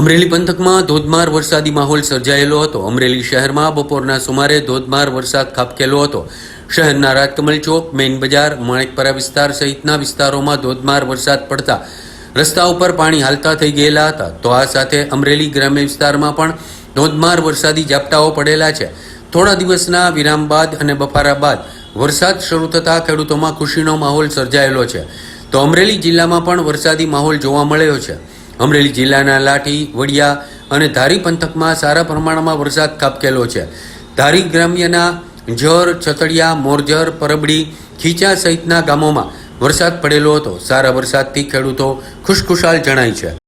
અમરેલી પંથકમાં ધોધમાર વરસાદ માહોલ સર્જાયેલો હતો. અમરેલી શહેરમાં બપોરના સુમારે ધોધમાર વરસાદ ખાબકેલો હતો. શહેરના રાજકમલ ચોક, મેઇન બજાર, માણેકપરા વિસ્તાર સહિતના વિસ્તારોમાં ધોધમાર વરસાદ પડતા રસ્તા ઉપર પાણી હાલતા થઈ ગયેલા હતા. તો આ સાથે અમરેલી ગ્રામ્ય વિસ્તારમાં પણ ધોધમાર વરસાદી ઝાપટાઓ પડેલા છે. થોડા દિવસના વિરામ બાદ અને બફારા બાદ વરસાદ શરૂ થતાં ખેડૂતોમાં ખુશીનો માહોલ સર્જાયેલો છે. તો અમરેલી જિલ્લામાં પણ વરસાદી માહોલ જોવા મળ્યો છે. અમરેલી જિલ્લાના લાઠી, વડિયા અને ધારી પંથકમાં સારા પ્રમાણમાં વરસાદ ખાબકેલો છે. ધારી ગ્રામ્યના જર, છતડિયા, મોરજર, પરબડી, ખીચા સહિતના ગામોમાં વરસાદ પડેલો હતો. સારા વરસાદથી ખેડૂતો ખુશખુશાલ જણાય છે.